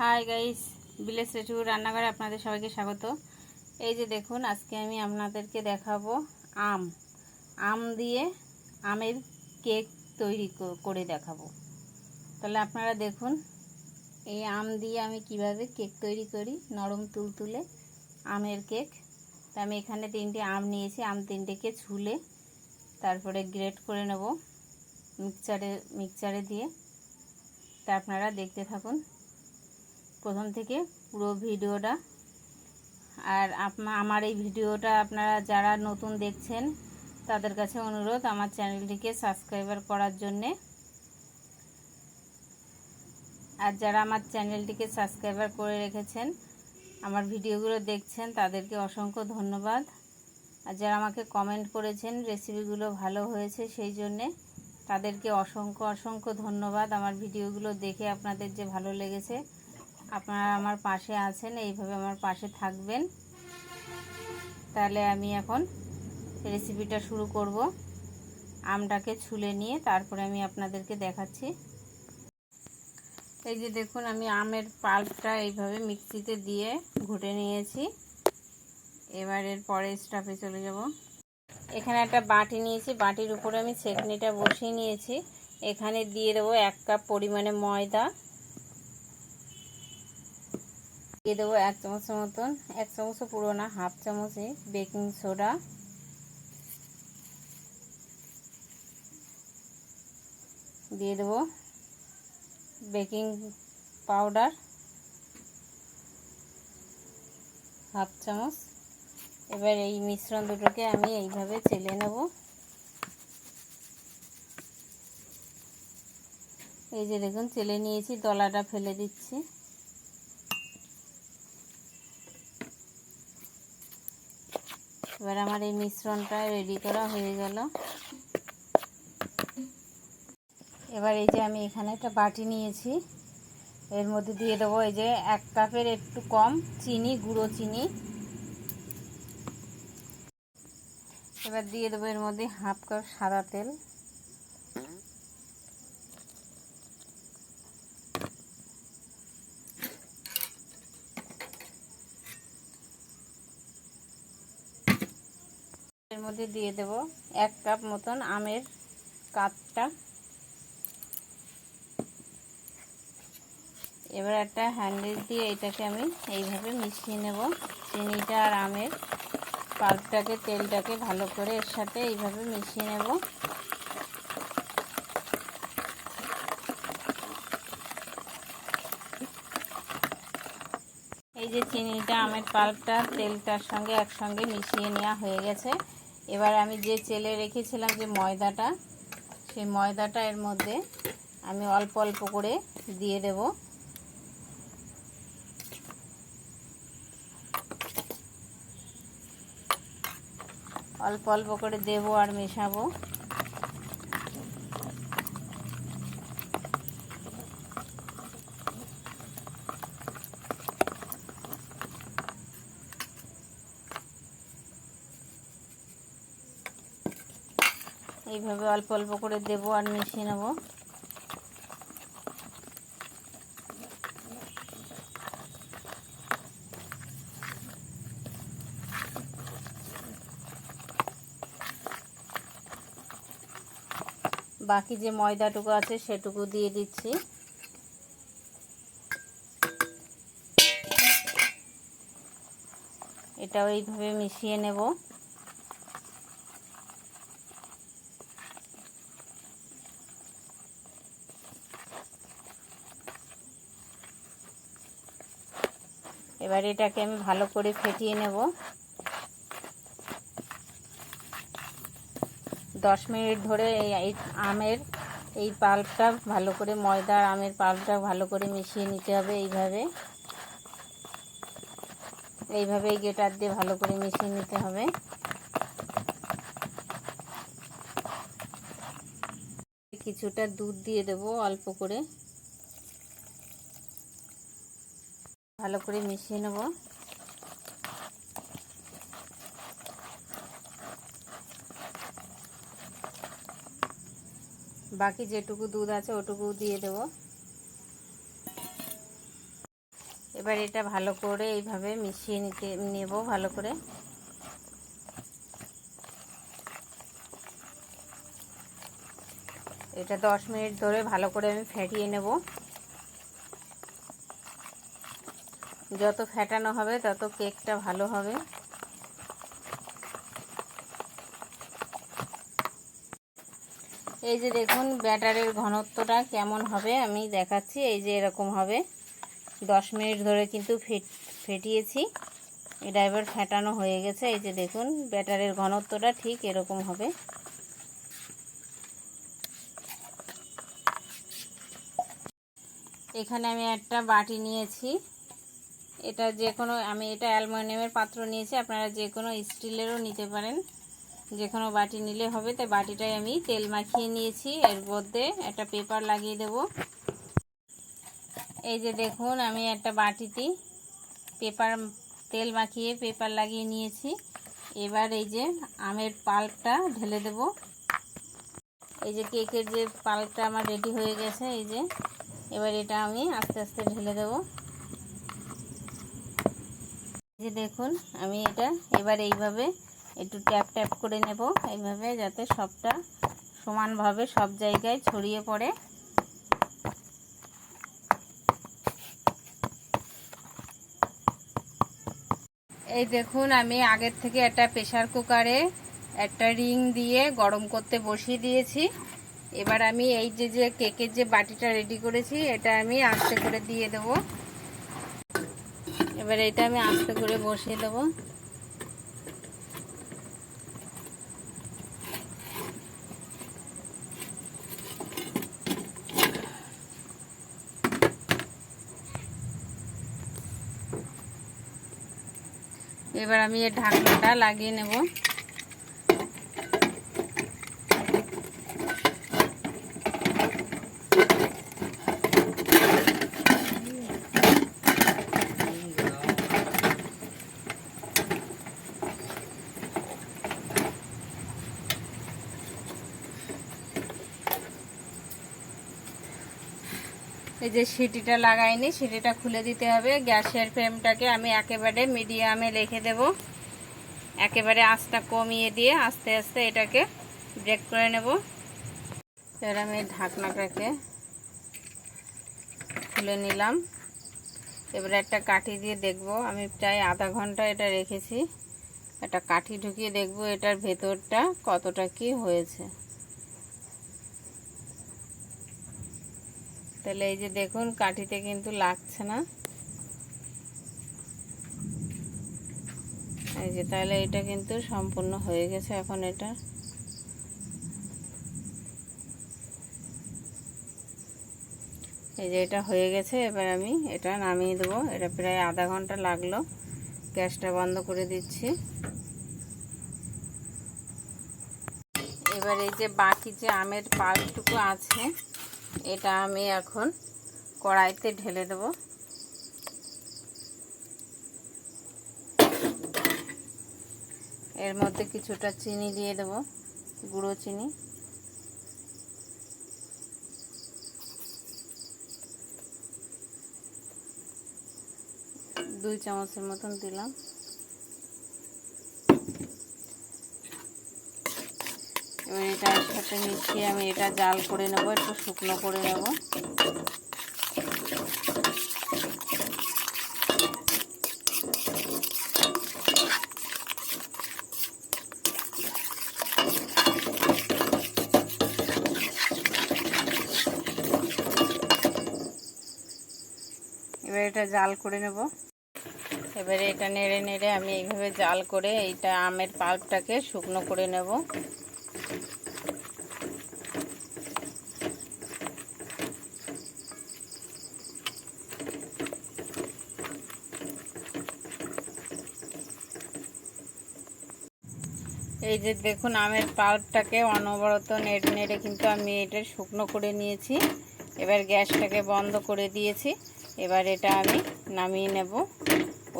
Hi guys বিলেস রেটুর রান্নাঘরে আপনাদের সবাইকে স্বাগত। এই যে দেখুন, আজকে আমি আপনাদেরকে দেখাবো আম। আম দিয়ে আমের কেক তৈরি করে দেখাবো। তাহলে আপনারা দেখুন, এই আম দিয়ে আমি কীভাবে কেক তৈরি করি, নরম তুলতুলে আমের কেক। তা আমি এখানে তিনটে আম নিয়েছি, আম তিনটেকে ছুলে তারপরে গ্রেট করে নেব মিক্সচারে মিক্সচারে দিয়ে। তা আপনারা দেখতে থাকুন। প্রথম থেকে পুরো ভিডিওটা। আর আমার এই ভিডিওটা আপনারা যারা নতুন দেখছেন, তাদের কাছে অনুরোধ আমার চ্যানেলটিকে সাবস্ক্রাইবার করার জন্যে। আর যারা আমার চ্যানেলটিকে সাবস্ক্রাইবার করে রেখেছেন, আমার ভিডিওগুলো দেখছেন, তাদেরকে অসংখ্য ধন্যবাদ। আর যারা আমাকে কমেন্ট করেছেন, রেসিপিগুলো ভালো হয়েছে সেই জন্যে, তাদেরকে অসংখ্য অসংখ্য ধন্যবাদ। আমার ভিডিওগুলো দেখে আপনাদের যে ভালো লেগেছে আপনারা আমার পাশে আছেন, এইভাবে আমার পাশে থাকবেন। তাহলে আমি এখন রেসিপিটা শুরু করব। আমটাকে ছুলে নিয়ে তারপরে আমি আপনাদেরকে দেখাচ্ছি। এই যে দেখুন, আমি আমের পাল্পটা এইভাবে মিক্সিতে দিয়ে ঘুটে নিয়েছি। এবার এর পরে স্টাফে চলে যাব। এখানে একটা বাটি নিয়েছি, বাটির উপরে আমি ছেকনিটা বসিয়ে নিয়েছি। এখানে দিয়ে দেবো এক কাপ পরিমাণে ময়দা। দিয়ে দেবো এক চামচের মতন, এক চামচও পুরো না হাফ চামচে বেকিং সোডা। দিয়ে দেবো বেকিং পাউডার, হাফ চামচ। এবার এই মিশ্রণ দুটোকে আমি এইভাবে চেলে নেব। এই যে দেখুন, চেলে নিয়েছি, দলাটা ফেলে দিচ্ছি। এবার আমার এই মিশ্রণটা রেডি করা হয়ে গেল। এবার এই যে আমি এখানে একটা বাটি নিয়েছি। এর মধ্যে দিয়ে দেবো এই যে এক কাপের একটু কম চিনি, গুঁড়ো চিনি। এবার দিয়ে দেবো এর মধ্যে হাফ কাপ সাদা তেল এর মধ্যে দিয়ে দেব এক কাপ মতন আমের কাপটা। এবার একটা হ্যান্ডেল দিয়ে এটাকে আমি এইভাবে মিশিয়ে নেব। চিনিটা আর আমের পাল্পটাকে, তেলটাকে ভালো করে এর সাথে এইভাবে মিশিয়ে নেব। এই যে চিনিটা, আমের পাল্পটা, তেলটার সঙ্গে একসঙ্গে মিশিয়ে নেওয়া হয়ে গেছে। এবার আমি যে চেলে রেখেছিলাম যে ময়দাটা, সেই ময়দাটা এর মধ্যে আমি অল্প অল্প করে দিয়ে দেব। অল্প অল্প করে দেব আর মেশাবো। এইভাবে অল্প অল্প করে দেব আর মিশিয়ে নেব। বাকি যে ময়দাটুকু আছে সেটুকু দিয়ে দিচ্ছি। এটাও এইভাবে মিশিয়ে নেব। এবার এটাকে আমি ভালো করে ফেটিয়ে নেব। দশ মিনিট ধরে এই আমের এই পাল্পটা ভালো করে ময়দা আর আমের পাল্পটা ভালো করে মিশিয়ে নিতে হবে এইভাবে। এইভাবে এই গেটার দিয়ে ভালো করে মিশিয়ে নিতে হবে। কিছুটা দুধ দিয়ে দেবো অল্প করে। ভালো করে মিশিয়ে নেব। বাকি যেটুকু দুধ আছে ওটুকু দিয়ে দেব। এবার এটা ভালো করে এইভাবে মিশিয়ে নিতে, নেব ভালো করে। এটা দশ মিনিট ধরে ভালো করে আমি ফেটিয়ে নেব। যত ফেটানো হবে, তত কেকটা ভালো হবে। এই যে দেখুন, ব্যাটারের ঘনত্বটা কেমন হবে আমি দেখাচ্ছি। এই যে এরকম হবে। দশ মিনিট ধরে কিন্তু ফেটিয়েছি। এটা এবার ফেটানো হয়ে গেছে। এই যে দেখুন, ব্যাটারের ঘনত্বটা ঠিক এরকম হবে। এখানে আমি একটা বাটি নিয়েছি। এটা যে কোনো, আমি এটা অ্যালুমিনিয়ামের পাত্র নিয়েছি, আপনারা যে কোনো স্টিলেরও নিতে পারেন। যে কোনো বাটি নিলে হবে, তাই বাটিটাই আমি তেল মাখিয়ে নিয়েছি। এর মধ্যে একটা পেপার লাগিয়ে দেব। এই যে দেখুন, আমি একটা বাটিতে পেপার, তেল মাখিয়ে পেপার লাগিয়ে নিয়েছি। এবার এই যে আমের পাল্পটা ঢেলে দেব। এই যে কেকের যে পাল্পটা আমার রেডি হয়ে গেছে, এই যে। এবার এটা আমি আস্তে আস্তে ঢেলে দেব। যে দেখুন, আমি এটা এবার এইভাবে একটু ট্যাপ ট্যাপ করে নেব। এইভাবে যাতে সবটা সমানভাবে সব জায়গায় ছড়িয়ে পড়ে। এই দেখুন, আমি আগের থেকে একটা প্রেশার কুকারে একটা রিং দিয়ে গরম করতে বসিয়ে দিয়েছি। এবার আমি এই যে যে কেকের যে বাটিটা রেডি করেছি, এটা আমি আস্তে করে দিয়ে দেব। এবার এটা আমি আস্তে করে বসিয়ে দেবো। এবার আমি এর ঢাকনাটা লাগিয়ে নেব। এই যে সিটিটা লাগাইনি, সিটিটা খুলে দিতে হবে। গ্যাসের ফ্লেমটাকে আমি একেবারে মিডিয়ামে রেখে দেব। একেবারে আঁচটা কমিয়ে দিয়ে আস্তে আস্তে এটাকে ব্রেক করে নেব। এবার আমি ঢাকনাটাকে খুলে নিলাম। এবারে একটা কাঠি দিয়ে দেখব। আমি প্রায় আধা ঘণ্টা এটা রেখেছি। একটা কাঠি ঢুকিয়ে দেখব এটার ভেতরটা কতটা কি হয়েছে। তাহলে এই যে দেখুন, কাঠিতে কিন্তু লাগছে না। এই যে তাহলে এটা কিন্তু সম্পূর্ণ হয়ে গেছে এখন এটা। এই যে এটা হয়ে গেছে, এবার আমি এটা নামিয়ে দেবো। এটা প্রায় আধা ঘণ্টা লাগল। গ্যাসটা বন্ধ করে দিচ্ছি। এবার এই যে বাকি যে আমের পালটুকু আছে এটা আমি এখন কড়াইতে ঢেলে দেব। এর মধ্যে কিছুটা চিনি দিয়ে দেব, গুঁড়ো চিনি। দুই চামচের মতন দিলাম। এবার এটা একসাথে মিশিয়ে আমি এটা জাল করে নেব, একটু শুকনো করে নেব। এবার এটা জাল করে নেব। এবারে এটা নেড়ে নেড়ে আমি এইভাবে জাল করে এইটা আমের পাল্পটাকে শুকনো করে নেব। এই যে দেখুন, আমের পাল্পটাকে অনবরত নেড়ে নেড়ে কিন্তু আমি এটা শুকনো করে নিয়েছি। এবার গ্যাসটাকে বন্ধ করে দিয়েছি। এবার এটা আমি নামিয়ে নেব।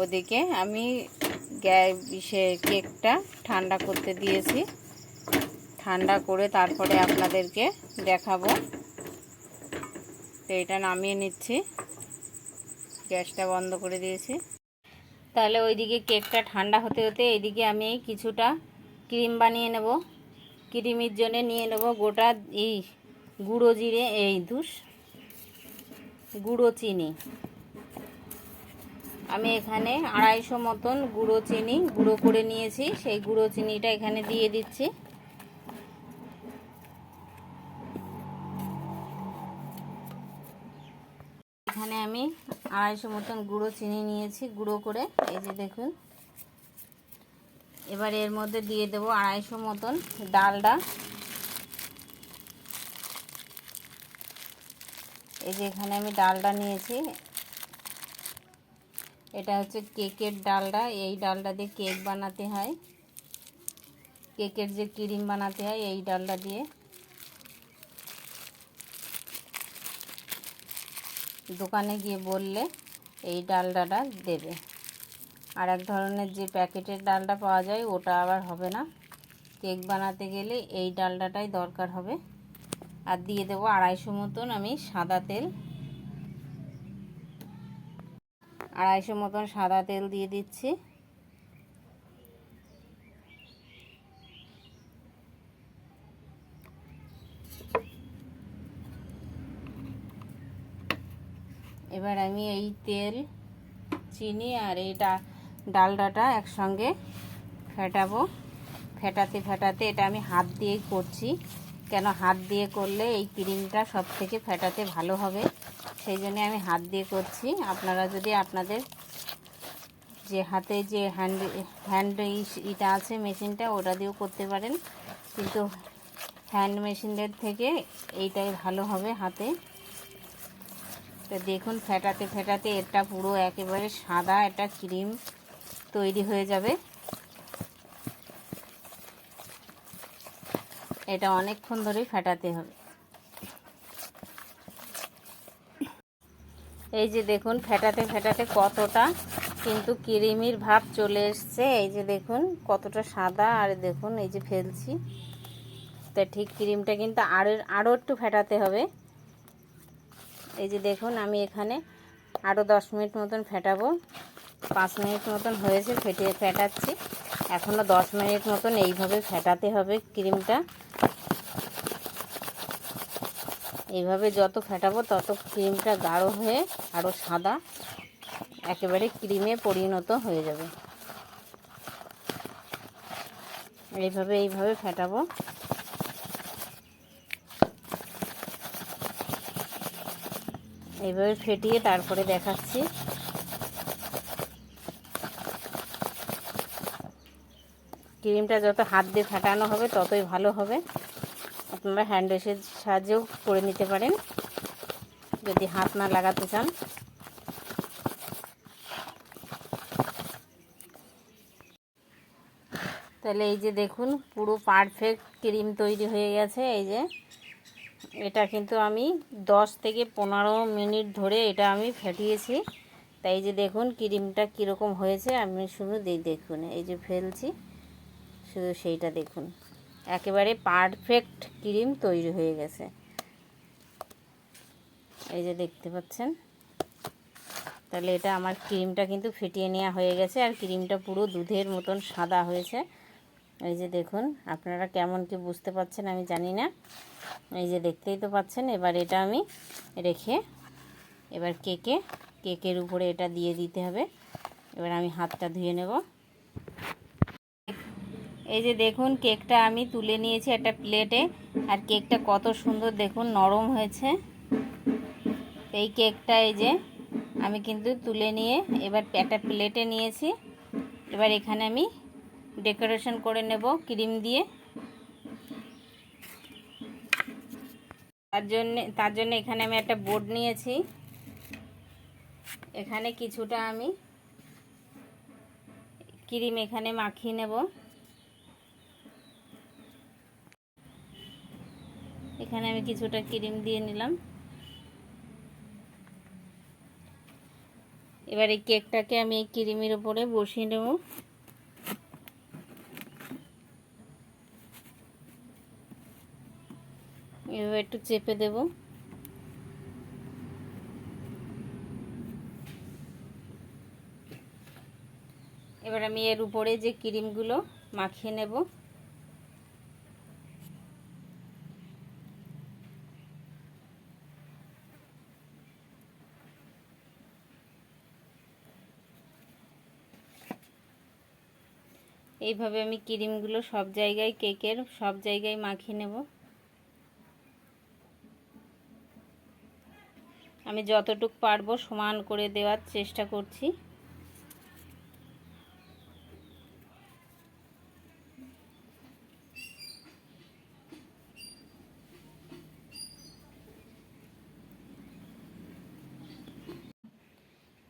ওদিকে আমি সে কেকটা ঠান্ডা করতে দিয়েছি। ঠান্ডা করে তারপরে আপনাদেরকে দেখাবো। তো এটা নামিয়ে নিচ্ছি। গ্যাসটা বন্ধ করে দিয়েছি। তাহলে ওইদিকে কেকটা ঠান্ডা হতে হতে এইদিকে আমি কিছুটা ক্রিম বানিয়ে নেব। ক্রিমের জন্য নিয়ে নেব গোটা এই গুঁড়ো জিরে, এই ধুস, গুঁড়ো চিনি। আমি এখানে আড়াইশো মতন গুঁড়ো চিনি গুঁড়ো করে নিয়েছি। সেই গুঁড়ো চিনিটা এখানে দিয়ে দিচ্ছি। এখানে আমি আড়াইশো মতন গুঁড়ো চিনি নিয়েছি গুঁড়ো করে। এই যে দেখুন। এবার এর মধ্যে দিয়ে দেবো আড়াইশো মতন ডালডা। এই যে এখানে আমি ডালটা নিয়েছি। এটা হচ্ছে কেকের ডালটা এই ডালটা দিয়ে কেক বানাতে হয়। কেকের যে ক্রিম বানাতে হয় এই ডালটা দিয়ে। দোকানে গিয়ে বললে এই ডালডাটা দেবে। আর এক ধরনের যে প্যাকেটের ডালটা পাওয়া যায়, ওটা আবার হবে না। কেক বানাতে গেলে এই ডালডাটাই দরকার হবে। আর দিয়ে দেবো আড়াইশো মতন আমি সাদা তেল। আড়াইশো মতন সাদা তেল দিয়ে দিচ্ছি। এবার আমি এই তেল, চিনি আর এই ডালডাটা একসঙ্গে ফেটাবো। ফেটাতে ফেটাতে এটা আমি হাত দিয়েই করছি। কেন হাত দিয়ে করলে এই ক্রিমটা সব থেকে ফেটাতে ভালো হবে? সেই জন্য আমি হাত দিয়ে করছি। আপনারা যদি আপনাদের যে হাতে যে হ্যান্ড হ্যান্ড ইটা আছে মেশিনটা, ওটা দিয়েও করতে পারেন। কিন্তু হ্যান্ড মেশিনের থেকে এইটাই ভালো হবে হাতে। তো দেখুন, ফেটাতে ফেটাতে এটা পুরো একেবারে সাদা একটা ক্রিম। তৈরি হয়ে যাবে। এটা অনেকক্ষণ ধরেই ফেটাতে হবে। এই যে দেখুন, ফেটাতে ফেটাতে কতটা কিন্তু কিরিমির ভাব চলে এসছে। এই যে দেখুন, কতটা সাদা। আর দেখুন, এই যে ফেলছি। তা ঠিক ক্রিমটা কিন্তু আরও আরও একটু ফেটাতে হবে। এই যে দেখুন, আমি এখানে আরও দশ মিনিট মতন ফেটাবো। পাঁচ মিনিট মতন হয়েছে ফেটে ফেটাচ্ছি। এখনও দশ মিনিট মতন এইভাবে ফেটাতে হবে ক্রিমটা। এইভাবে যত ফেটাবো তত ক্রিমটা গাঢ় হয়ে আরও সাদা একেবারে ক্রিমে পরিণত হয়ে যাবে। এইভাবে এইভাবে ফেটাবো। এইভাবে ফেটিয়ে তারপরে দেখাচ্ছি। ক্রিমটা যত হাত দিয়ে ফেটানো হবে, ততই ভালো হবে। আপনারা হ্যান্ড ওয়াশের সাহায্যেও করে নিতে পারেন, যদি হাত না লাগাতে চান। তাহলে এই যে দেখুন, পুরো পারফেক্ট ক্রিম তৈরি হয়ে গেছে, এই যে। এটা কিন্তু আমি দশ থেকে পনেরো মিনিট ধরে এটা আমি ফেটিয়েছি। তাই যে দেখুন, ক্রিমটা কীরকম হয়েছে, আমি শুধু দেখুন, এই যে ফেলছি। শুধু সেইটা দেখুন। একেবারে পারফেক্ট ক্রিম তৈরি হয়ে গেছে। এই যে দেখতে পাচ্ছেন? তাহলে এটা আমার ক্রিমটা কিন্তু ফেটিয়ে নেওয়া হয়ে গেছে আর ক্রিমটা পুরো দুধের মতন সাদা হয়েছে। এই যে দেখুন, আপনারা কেমন কি বুঝতে পাচ্ছেন আমি জানি না। এই যে দেখতেই তো পাচ্ছেন, এবার এটা আমি রেখে এবার কেকে কেকের উপরে এটা দিয়ে দিতে হবে। এবার আমি হাতটা ধুয়ে নেব। এই যে দেখুন, কেকটা আমি তুলে নিয়েছি একটা প্লেটে আর কেকটা কত সুন্দর দেখুন, নরম হয়েছে। এই কেকটা এই যে আমি কিন্তু তুলে নিয়ে এবার একটা প্লেটে নিয়েছি। এবার এখানে আমি ডেকোরেশন করে নেব ক্রিম দিয়ে। তার জন্যে, তার জন্য এখানে আমি একটা বোর্ড নিয়েছি। এখানে কিছুটা আমি ক্রিম এখানে মাখিয়ে নেব। এখানে আমি কিছুটা ক্রিম দিয়ে নিলাম। এবার এই কেকটাকে আমি এই ক্রিমের উপরে বসিয়ে নেব। এভাবে একটু চেপে দেব। এবার আমি এর উপরে যে ক্রিমগুলো মাখিয়ে নেব। এইভাবে আমি ক্রিমগুলো সব জায়গায়, কেকের সব জায়গায় মাখিয়ে নেব। আমি যতটুক পারব সমান করে দেওয়ার চেষ্টা করছি।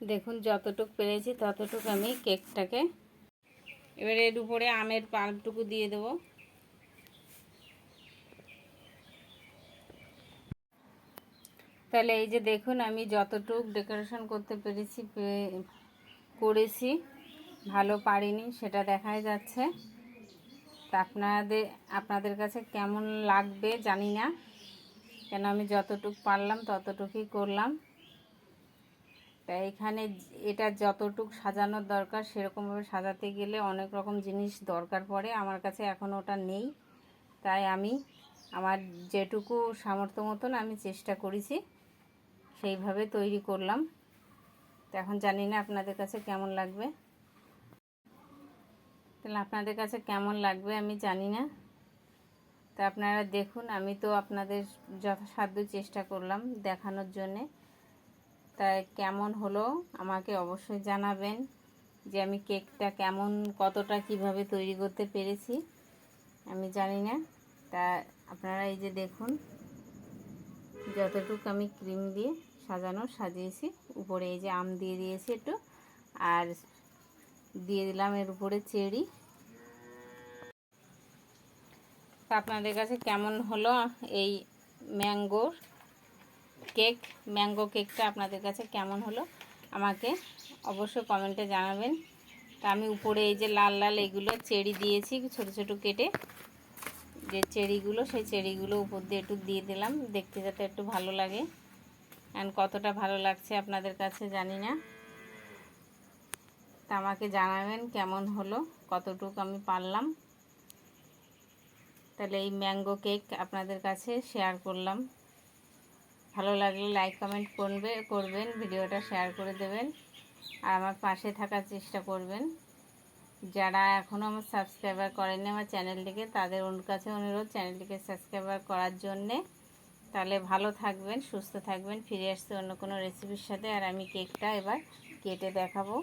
দেখুন, যতটুক পেরেছি ততটুক আমি কেকটাকে এবার এর উপরে আমের পাল্পটুকু দিয়ে দেব। তাহলে এই যে দেখুন, আমি যতটুক ডেকোরেশন করতে পেরেছি করেছি, ভালো পারিনি, সেটা দেখাই যাচ্ছে। তা আপনাদের আপনাদের কাছে কেমন লাগবে জানি না। কেন আমি যতটুক পারলাম ততটুকুই করলাম। তা এখানে এটা যতটুক সাজানোর দরকার, সেরকমভাবে সাজাতে গেলে অনেক রকম জিনিস দরকার পড়ে। আমার কাছে এখন ওটা নেই। তাই আমি আমার যেটুকু সামর্থ্য মতন আমি চেষ্টা করেছি, সেইভাবে তৈরি করলাম। তো এখন জানি না আপনাদের কাছে কেমন লাগবে। তাহলে আপনাদের কাছে কেমন লাগবে আমি জানি না। তা আপনারা দেখুন, আমি তো আপনাদের যথাসাধ্য চেষ্টা করলাম দেখানোর জন্যে। তাই কেমন হলো আমাকে অবশ্যই জানাবেন যে আমি কেকটা কেমন, কতটা কীভাবে তৈরি করতে পেরেছি, আমি জানি না। তা আপনারা এই যে দেখুন, যতটুকু আমি ক্রিম দিয়ে সাজানো সাজিয়েছি, উপরে এই যে আম দিয়ে দিয়েছি একটু, আর দিয়ে দিলাম এর উপরে চেরি। আপনাদের কাছে কেমন হলো এই ম্যাঙ্গোর? কেক ম্যাঙ্গো কেকটা আপনাদের কাছে কেমন হলো আমাকে অবশ্যই কমেন্টে জানাবেন। তা আমি উপরে এই যে লাল লাল এগুলো চেরি দিয়েছি ছোট ছোট কেটে। যে চেরিগুলো, সেই চেরিগুলো উপর দিয়ে একটু দিয়ে দিলাম, দেখতে যাতে একটু ভালো লাগে। অ্যান্ড কতটা ভালো লাগছে আপনাদের কাছে জানি না। তা আমাকে জানাবেন কেমন হলো, কতটুকু আমি পারলাম। তাহলে এই ম্যাঙ্গো কেক আপনাদের কাছে শেয়ার করলাম। ভালো লাগলে লাইক কমেন্ট করবে, করবেন, ভিডিওটা শেয়ার করে দেবেন। আর আমার পাশে থাকার চেষ্টা করবেন। যারা এখনও আমার সাবস্ক্রাইবার করেনি আমার চ্যানেলটিকে তাদের কাছে অনুরোধ চ্যানেলটিকে সাবস্ক্রাইবার করার জন্যে। তাহলে ভালো থাকবেন, সুস্থ থাকবেন, ফিরে আসতে অন্য কোনো রেসিপির সাথে। আর আমি কেকটা এবার কেটে দেখাবো।